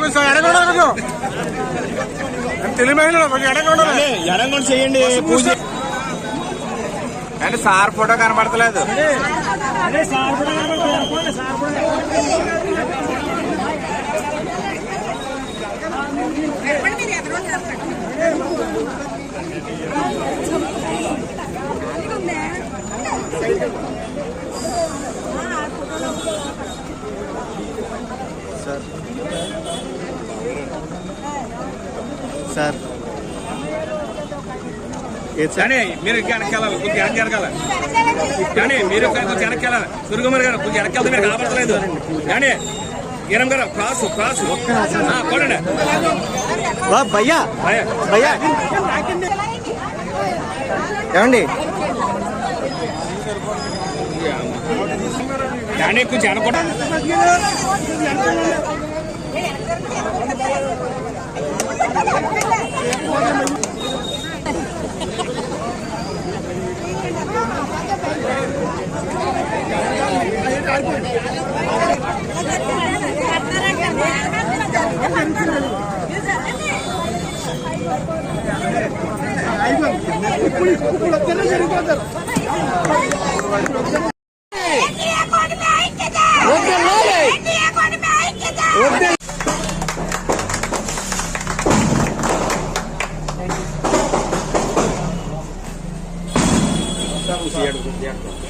కొంచెం ఎడగా ఉండాలి కొంచెం తెలియమైన కొంచెం ఎడగా ఉండాలి ఎడంగా చేయండి పూజ అంటే సార్ ఫోటో కనబడతలేదు. కానీ మీరు వెనకాలి కొద్దిగా వెనక్కి వెనకాలి కానీ మీరు కొంచెం వెనక్కి వెళ్ళాలి. సురుగుమరి గారు కొంచెం వెళ్తే మీరు కనబడతలేదు కానీ ఈరం గారు క్రాస్ క్రాస్. కొడండి. వా భయ్యా. భయ్యా. ఏమండి? కానీ కొంచెం అనుకుంటా వద్దే cierto, cierto.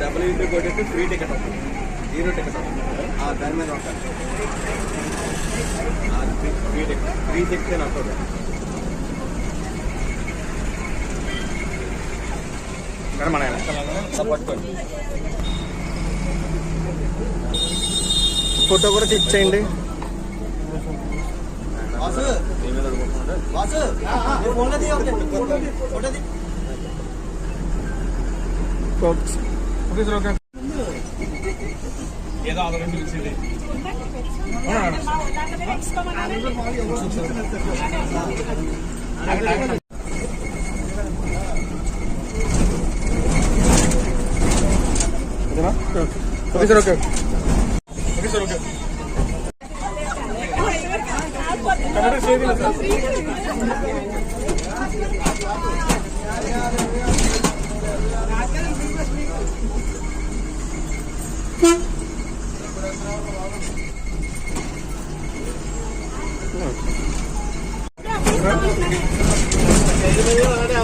డబుల్ ఇంటూ కొట్టేస్తే ఫ్రీ టికెట్ వస్తుంది. జీరో టికెట్ ఆ, దాని మీద ఉంటుంది ఫ్రీ టికెట్ ఫ్రీ వస్తుంది ఇక్కడ మన పట్టుకోండి ఫోటో కూడా കോക്സ് ഓക്കെ സർ ഓക്കെ ഏതാ അവരെ വിളിച്ചത് okay sir okay okay sir okay Kannada സേവില്ല sir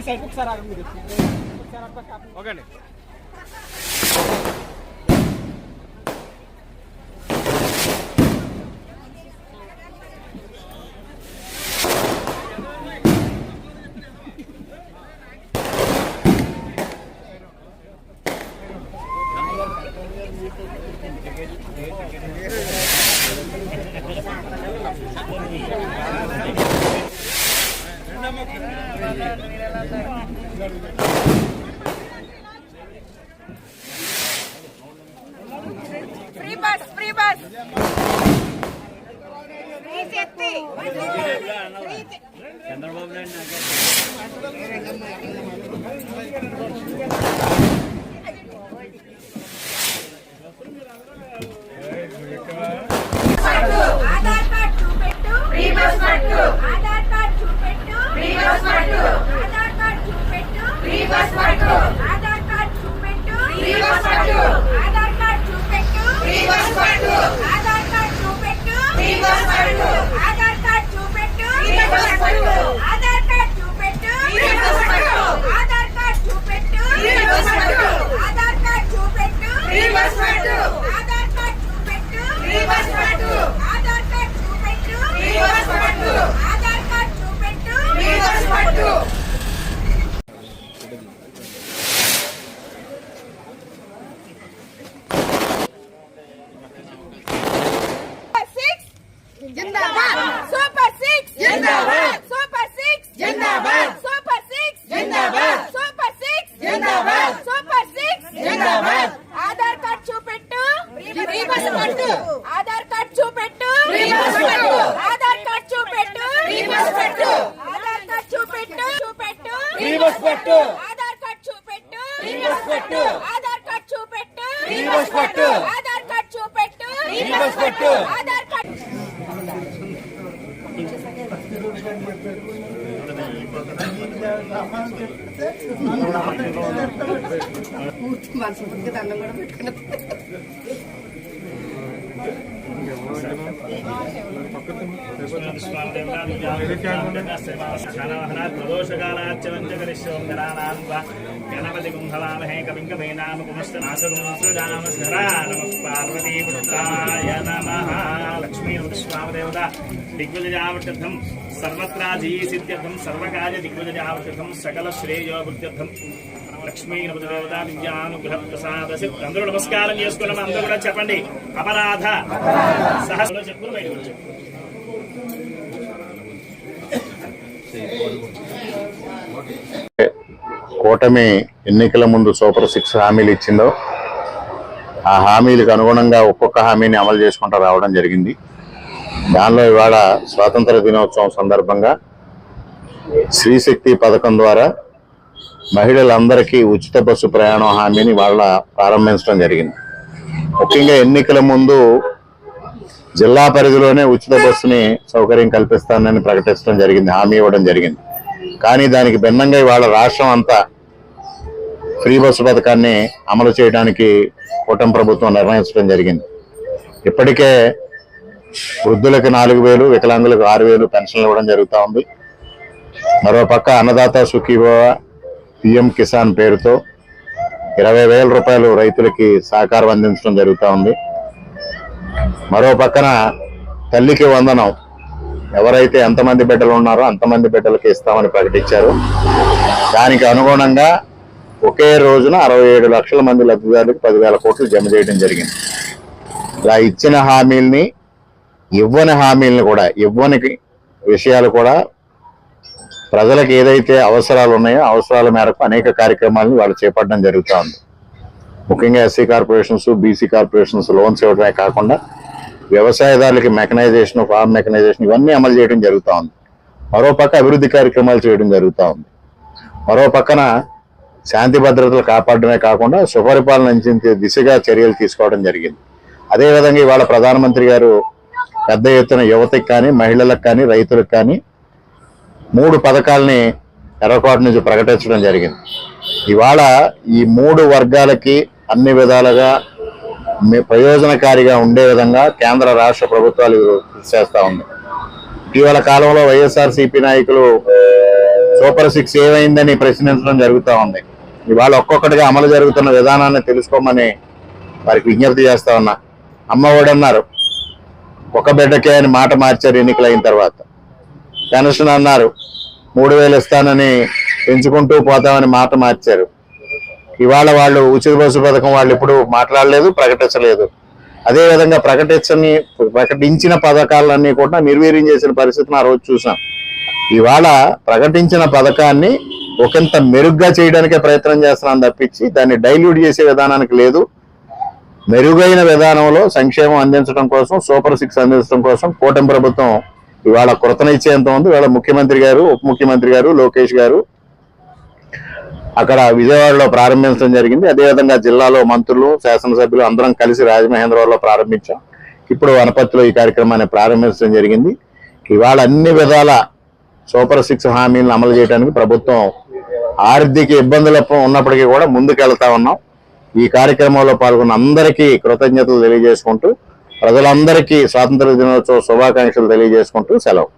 మీరు సైడ్ ఒకసారి ఆగండి మీరు ఒకసారి అబ్బాయి ఓకే అండి Thank you. Free bus free bus. చూపెట్టు ఆధార్ కార్డ్ చూపెట్టు. పెట్టు. ఆధార్ కార్డ్. పూర్తి దండం కూడా పెట్టుకున్నా. గణపతి కుంభవామహే కవిం కవీనామ పునశ్చనాశగుంశ్రురామ నమ పార్వతీ పుత్రాయ నమ లక్ష్మీ స్వామదేవత దిగ్విజయావటర్థం సర్వత్రాధీసిద్ధ్యర్థం సర్వకార్య దిగ్విజయావృద్ధం సకల శ్రేయోవృద్ధం లక్ష్మీ నమదేవత విద్యానుగ్రహ ప్రసాద అందరూ నమస్కారం చేసుకున్నాం అందరూ కూడా చెప్పండి. అపరాధ సహస్రంలో చెప్పుకుని బయటకు వచ్చాం కూటమి ఎన్నికల ముందు సూపర్ సిక్స్ హామీలు ఇచ్చిందో ఆ హామీలకు అనుగుణంగా ఒక్కొక్క హామీని అమలు చేసుకుంటూ రావడం జరిగింది. దానిలో ఇవాళ స్వాతంత్ర దినోత్సవం సందర్భంగా శ్రీశక్తి పథకం ద్వారా మహిళలందరికీ ఉచిత బస్సు ప్రయాణం హామీని వాళ్ళ ప్రారంభించడం జరిగింది. ముఖ్యంగా ఎన్నికల ముందు జిల్లా పరిధిలోనే ఉచిత బస్సుని సౌకర్యం కల్పిస్తానని ప్రకటించడం జరిగింది హామీ ఇవ్వడం జరిగింది. కానీ దానికి భిన్నంగా ఇవాళ రాష్ట్రం అంతా ఫ్రీ బస్సు పథకాన్ని అమలు చేయడానికి కూటమి ప్రభుత్వం నిర్ణయించడం జరిగింది. ఇప్పటికే వృద్ధులకు నాలుగు వేలు వికలాంగులకు ఆరు వేలు పెన్షన్లు ఇవ్వడం జరుగుతూ ఉంది. మరోపక్క అన్నదాత సుఖీభవ పిఎం కిసాన్ పేరుతో ఇరవై వేల రూపాయలు రైతులకి సహకారం అందించడం జరుగుతూ ఉంది. మరో పక్కన తల్లికి వందనం. ఎవరైతే ఎంతమంది బిడ్డలు ఉన్నారో అంతమంది బిడ్డలకి ఇస్తామని ప్రకటించారు. దానికి అనుగుణంగా ఒకే రోజున అరవై ఏడు లక్షల మంది లబ్ధిదారులకు పదివేల కోట్లు జమ చేయడం జరిగింది. ఇలా ఇచ్చిన హామీల్ని ఇవ్వని హామీలను కూడా ఇవ్వని విషయాలు కూడా ప్రజలకు ఏదైతే అవసరాలు ఉన్నాయో అవసరాల మేరకు అనేక కార్యక్రమాలను వాళ్ళు చేపట్టడం జరుగుతూ ఉంది. ముఖ్యంగా SC corporations BC corporations loans ఇవ్వడమే కాకుండా వ్యవసాయదారులకి మెకనైజేషన్ ఫార్మ్ మెకనైజేషన్ ఇవన్నీ అమలు చేయడం జరుగుతూ ఉంది. మరోపక్క అభివృద్ధి కార్యక్రమాలు చేయడం జరుగుతూ ఉంది. మరో పక్కన శాంతి భద్రతలు కాపాడమే కాకుండా సుపరిపాలన దిశగా చర్యలు తీసుకోవడం జరిగింది. అదేవిధంగా ఇవాళ ప్రధానమంత్రి గారు పెద్ద ఎత్తున యువతకి కానీ మహిళలకు కానీ రైతులకు కానీ మూడు పథకాలని ఎర్రకోట నుంచి ప్రకటించడం జరిగింది. ఇవాళ ఈ మూడు వర్గాలకి అన్ని విధాలుగా ప్రయోజనకారిగా ఉండే విధంగా కేంద్ర రాష్ట్ర ప్రభుత్వాలు కృషి చేస్తూ ఉంది. ఇటీవల కాలంలో వైఎస్ఆర్ సిపి నాయకులు సూపర్ సిక్స్ ఏమైందని ప్రశ్నించడం జరుగుతూ ఉంది. ఇవాళ ఒక్కొక్కటిగా అమలు జరుగుతున్న విధానాన్ని తెలుసుకోమని వారికి విజ్ఞప్తి చేస్తా ఉన్నా. అమ్మ అన్నారు ఒక బిడ్డకే అని మాట మార్చారు ఎన్నికలైన తర్వాత. పెన్షన్ అన్నారు మూడు వేలు ఇస్తానని పెంచుకుంటూ పోతామని మాట మార్చారు. ఇవాళ వాళ్ళు ఉచిత బస్సు పథకం వాళ్ళు ఎప్పుడు మాట్లాడలేదు ప్రకటించలేదు. అదేవిధంగా ప్రకటించని ప్రకటించిన పథకాలన్నీ కూడా నిర్వీర్యం చేసిన పరిస్థితిని ఆ రోజు చూసాం. ఇవాళ ప్రకటించిన పథకాన్ని ఒకంత మెరుగ్గా చేయడానికే ప్రయత్నం చేస్తున్నాను తప్పించి దాన్ని డైల్యూట్ చేసే విధానానికి లేదు. మెరుగైన విధానంలో సంక్షేమం అందించడం కోసం సూపర్ సిక్స్ అందించడం కోసం కూటమి ప్రభుత్వం ఇవాళ కృతనిశ్చయంతో ఉంది. ఇవాళ ముఖ్యమంత్రి గారు ఉప ముఖ్యమంత్రి గారు లోకేష్ గారు అక్కడ విజయవాడలో ప్రారంభించడం జరిగింది. అదేవిధంగా జిల్లాలో మంత్రులు శాసనసభ్యులు అందరం కలిసి రాజమహేంద్రవరంలో ప్రారంభించాం. ఇప్పుడు వనపర్తిలో ఈ కార్యక్రమాన్ని ప్రారంభించడం జరిగింది. ఇవాళ అన్ని విధాల సూపర్ సిక్స్ హామీలను అమలు చేయడానికి ప్రభుత్వం ఆర్థిక ఇబ్బందులు ఉన్నప్పటికీ కూడా ముందుకెళ్తా ఉన్నాం. ఈ కార్యక్రమంలో పాల్గొన్న అందరికీ కృతజ్ఞతలు తెలియజేసుకుంటూ ప్రజలందరికీ స్వాతంత్ర దినోత్సవ శుభాకాంక్షలు తెలియజేసుకుంటూ సెలవు.